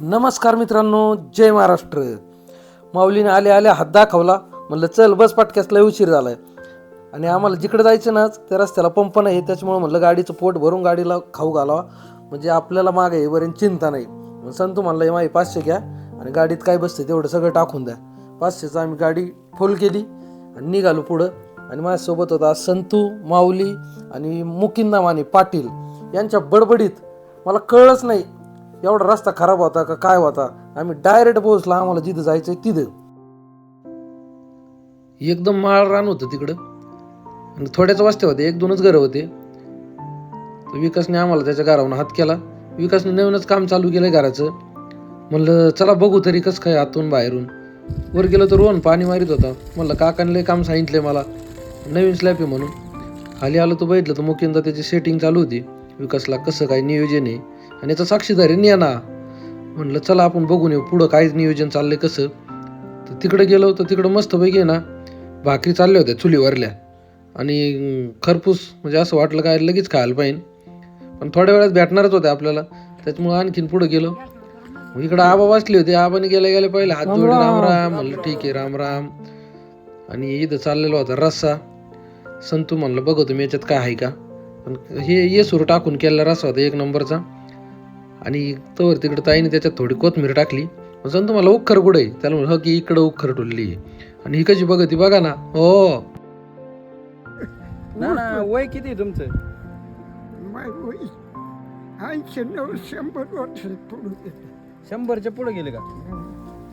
नमस्कार मित्रांनो जय महाराष्ट्र. माऊलीने आले आले हात दाखवला. म्हणलं चल बस पाटक्यास लय उशीर झालाय. आणि आम्हाला जिकडे जायचं ना त्या रस्त्याला पंप नाही त्याच्यामुळे म्हणलं गाडीचं पोट भरून गाडीला खाऊ घालावा. म्हणजे आपल्याला मागे येईपर्यंत चिंता नाही. मग संतू म्हणलं "हे पाचशे घ्या आणि गाडीत काय बसते तेवढं सगळं टाकून द्या. पाचशेचं आम्ही गाडी फुल केली आणि निघालो पुढं. आणि माझ्यासोबत होता संतू माऊली आणि मुकिंदा माने पाटील. यांच्या बडबडीत मला कळलंच नाही एवढा रस्ता खराब होता का काय होता? आम्ही डायरेक्ट पोहोचला आम्हाला जिथं जायचंय तिथं. एकदम माळ रान होतं तिकडं. आणि थोड्याच वस्ते होते एक दोनच घरं होते. तर विकासने आम्हाला त्याच्या घरावरून हात केला. विकासने नवीनच काम चालू केलं घराचं. म्हणलं चला बघू तरी कसं काय आतून बाहेरून. वर गेलं तर रोहन पाणी मारित होता. म्हणलं काकाने काम सांगितले मला. नवीन स्लॅब आहे म्हणून. खाली आलं तर बघितलं तर मुख्यंदा त्याची सेटिंग चालू होती. विकासला कसं काय नियोजन आहे. आणि याचा साक्षीदार आहे ना म्हणलं चला आपण बघून येऊ. पुढं काय नियोजन चाललंय कसं? तर तिकडे गेलो तर तिकडं मस्तपैकी आहे ना भाकरी चालल्या होत्या चुलीवरल्या. आणि खरपूस म्हणजे असं वाटलं काय लगेच खायला पाहिजे. पण थोड्या वेळात भेटणारच होते आपल्याला. त्याच्यामुळे आणखीन पुढे गेलो. मग इकडं आबा बसले होते. आबाने गेले गेले पहिले हात जोडले. राम राम म्हणलं ठीक आहे राम राम. आणि इथं चाललेला होता रस्सा. संतू म्हणलं बघतो मी याच्यात काय आहे का. पण हे ये सुरू टाकून केलेला रस्सा होता एक नंबरचा. आणि तवर तिकडे ताईने त्याच्यात थोडी कोथमीर टाकली. मग संतू मला उखर कुठे त्याला म्हणलं हो की इकडं उखर टुलली आणि ही कशी बघती बघा ना. हो. ना ना वय किती आहे तुमचं? ऐंशी नऊ शंभर वर्ष पुढे गेले. शंभरच्या पुढे गेले का?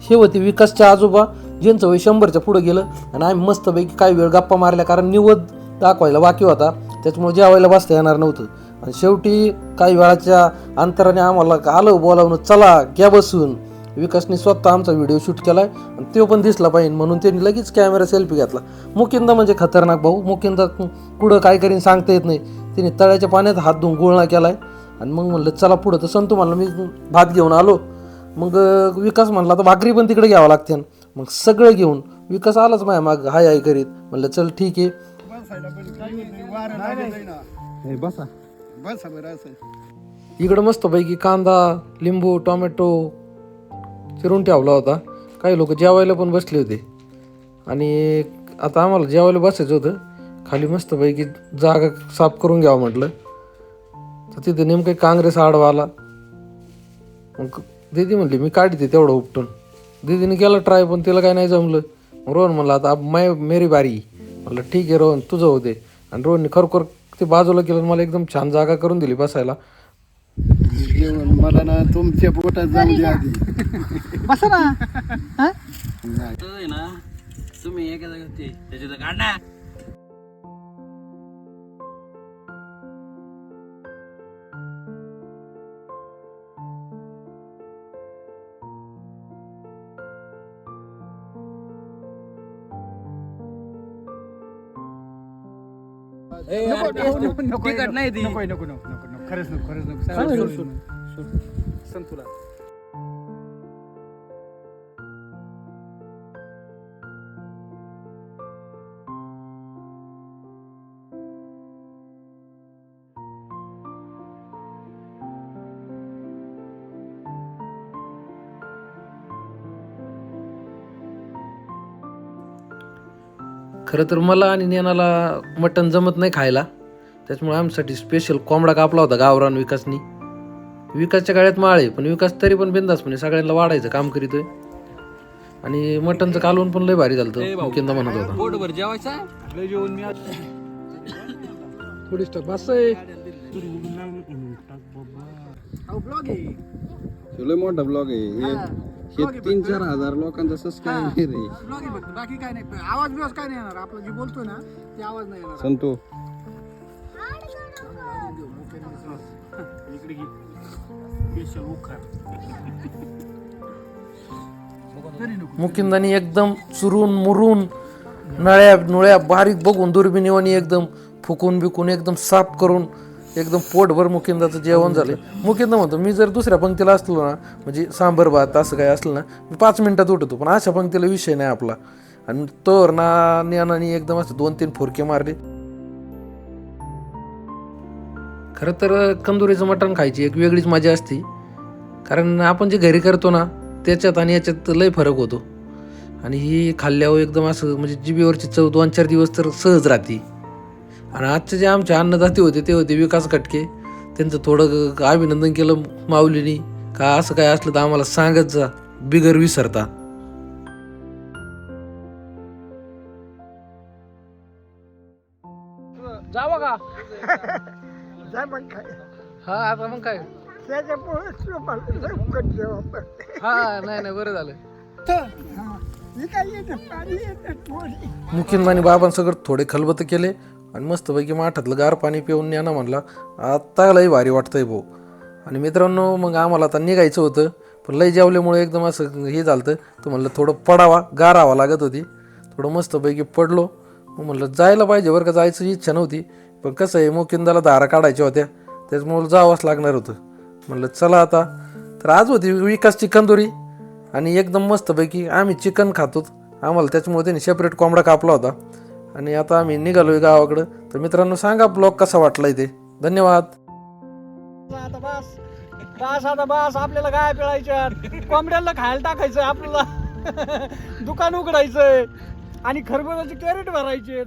हे होते विकासच्या आजोबा ज्यांचं वय शंभरच्या पुढे गेलं आणि आम्ही मस्तपैकी काही वेळ गप्पा मारल्या कारण निवद दाखवायला बाकी होता. त्याच्यामुळे जेवायला बसता येणार नव्हतं. आणि शेवटी काही वेळाच्या अंतराने आम्हाला आलं बोलावणं चला घ्या बसून. विकासने स्वतः आमचा व्हिडिओ शूट केलाय आणि तो पण दिसला पाहिजे म्हणून त्यांनी लगेच कॅमेरा सेल्फी घेतला. मुकिंदा म्हणजे खतरनाक भाऊ. मुकिंदा पुढं काय करीन सांगता येत नाही. तिने तळ्याच्या पाण्यात हात धुवून गुळणा केलाय. आणि मग म्हणलं चला पुढं. तर संतू म्हणलं मी भात घेऊन आलो. मग विकास म्हणला तर भाकरी पण तिकडे घ्यावं लागते. मग सगळं घेऊन विकास आलाच माझ्या माग. हाय हाय करीत. म्हणलं चल ठीक आहे. बसा. बस बरं असं इकडं मस्तपैकी कांदा लिंबू टोमॅटो चिरून ठेवला होता. काही लोक जेवायला पण बसले होते. आणि आता आम्हाला जेवायला बसायचं होतं. खाली मस्तपैकी जागा साफ करून घ्यावं म्हटलं. तर तिथे नेमकं काँग्रेस आडवा आला. मग दीदी म्हणली मी काढते तेवढं उपटून. दीदीने केलं ट्राय पण तिला काही नाही जमलं. मग रोहन म्हणला आता माय मै मेरी बारी. म्हणलं ठीक आहे रोहन तुझं होते आणि रोहनने खरोखर ते बाजूला केलं आणि मला एकदम छान जागा करून दिली बसायला. जेवण मला ना तुमच्या पोटात जाऊ द्या आधी. बसा ना. तुम्ही एका जागेत ते त्याच्यात काढ नको नको नको नको नको खरंच नको खरंच नको. संतुला खरं तर मला आणि नेनाला मटण जमत नाही खायला. त्याच्यामुळे आमच्यासाठी स्पेशल कोंबडा कापला होता गावरान विकासनी. विकासच्या गाड्यात माळ आहे पण विकास तरी पण बिंदास म्हणजे सगळ्यांना वाढायचं काम करीतोय. आणि मटणचं कालवण पण लय भारी झालं मुकिंदा म्हणत होता. जेवायचा टाक बस आहे. ब्लॉग आहे. लय मोठा ब्लॉग आहे. हे- तीन चार हजार लोकांचा सबस्क्राईब रे. ब्लॉग आहे फक्त बाकी काय नाही. आवाज बिवाज काय नाही येणार. आपलं जे बोलतोय ना ते आवाज नाही येणार. संतू. इकडे घे. स्पेशल उखार तरी नको. मुकिंदानी एकदम चुरून मुरून नळ्या नुळ्या बारीक बघून दुर्बिणीवानी एकदम फुकून बिकून एकदम साफ करून एकदम पोटभर मुकिंदाचं जेवण झालं मुकिंदा म्हणतो मी जर दुसऱ्या पंक्तीला असलो ना म्हणजे सांबर भात असं काय असलं ना मी पाच मिनिटात उठतो पण अशा पंक्तीला विषय नाही आपला. आणि तोर ना ज्ञानाने एकदम असं दोन तीन फुरके मारले. खरं तर कंदुरीचं मटण खायची एक वेगळीच मजा असते. कारण आपण जे घरी करतो ना त्याच्यात आणि याच्यात लय फरक होतो. आणि ही खाल्ल्यावर एकदम असं म्हणजे जिबीवरची चव दोन चार दिवस तर सहज राहते. आणि आजचे जे आमचे अन्नदाते होते ते होते विकास कटके त्यांचं थोडं अभिनंदन केलं माऊलीनी. का असं काय असलं तर आम्हाला सांगत जा. बिगर विसरता. जावा का जा मग काय. हा आता मग काय? त्याच्यामुळे लवकर जेवण पडते हा नाही नाही बरं झालं. हा. हे. काय येतं पाणी येतं थोडी मुकिंदानी बाबांसगळं थोडे खलबत केले. आणि मस्तपैकी माठातलं गार पाणी पिऊन यानं म्हणला आता लई भारी वाटतंय भाऊ. आणि मित्रांनो मग आम्हाला आता निघायचं होतं पण लई जेवल्यामुळे एकदम असं हे झालं तर म्हणलं थोडं पडावा गारावा लागत होती. थोडं मस्तपैकी पडलो. मग म्हणलं जायला पाहिजे बरं का जायची इच्छा नव्हती. पण कसं आहे मोकिंदाला धारा काढायच्या होत्या. त्याच्यामुळे जावंच लागणार होतं. म्हणलं चला आता. तर आज होती विकास चिकनदुरी आणि एकदम मस्तपैकी आम्ही चिकन खातो आम्हाला त्याच्यामुळे त्यांनी सेपरेट कोंबडा कापला होता. आणि आता आम्ही निघालोय गावाकडं. तर मित्रांनो सांगा ब्लॉग कसा वाटलाय ते. धन्यवाद. आता बस. बस आता बस. आपल्याला काय पिळायच्या. कोंबड्याला खायला टाकायचं आपल्याला. दुकान उघडायचंय. आणि खरबुजाचे कॅरेट भरायचे.